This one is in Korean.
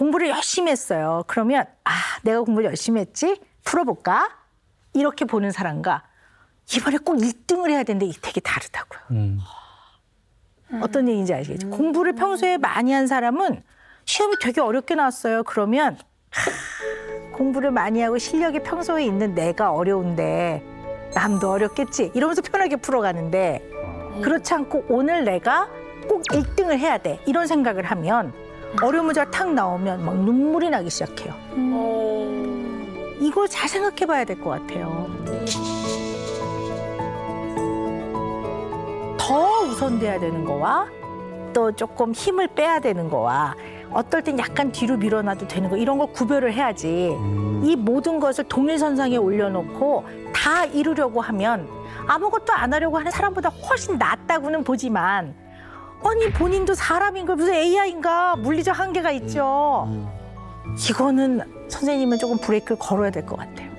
공부를 열심히 했어요. 그러면 아, 내가 공부를 열심히 했지? 풀어볼까? 이렇게 보는 사람과 이번에 꼭 1등을 해야 되는데 이 되게 다르다고요. 음. 어떤 얘기인지 아시겠죠? 공부를 평소에 많이 한 사람은 시험이 되게 어렵게 나왔어요. 그러면 하, 공부를 많이 하고 실력이 평소에 있는 내가 어려운데 남도 어렵겠지 이러면서 편하게 풀어가는데 그렇지 않고 오늘 내가 꼭 1등을 해야 돼 이런 생각을 하면 어려운 문제가 탁 나오면 막 눈물이 나기 시작해요. 이걸 잘 생각해 봐야 될 것 같아요. 더 우선돼야 되는 거와 또 조금 힘을 빼야 되는 거와 어떨 땐 약간 뒤로 밀어놔도 되는 거 이런 걸 구별을 해야지 이 모든 것을 동일선상에 올려놓고 다 이루려고 하면 아무것도 안 하려고 하는 사람보다 훨씬 낫다고는 보지만 아니 본인도 사람인 걸 무슨 AI인가 물리적 한계가 있죠. 이거는 선생님은 조금 브레이크를 걸어야 될 것 같아요.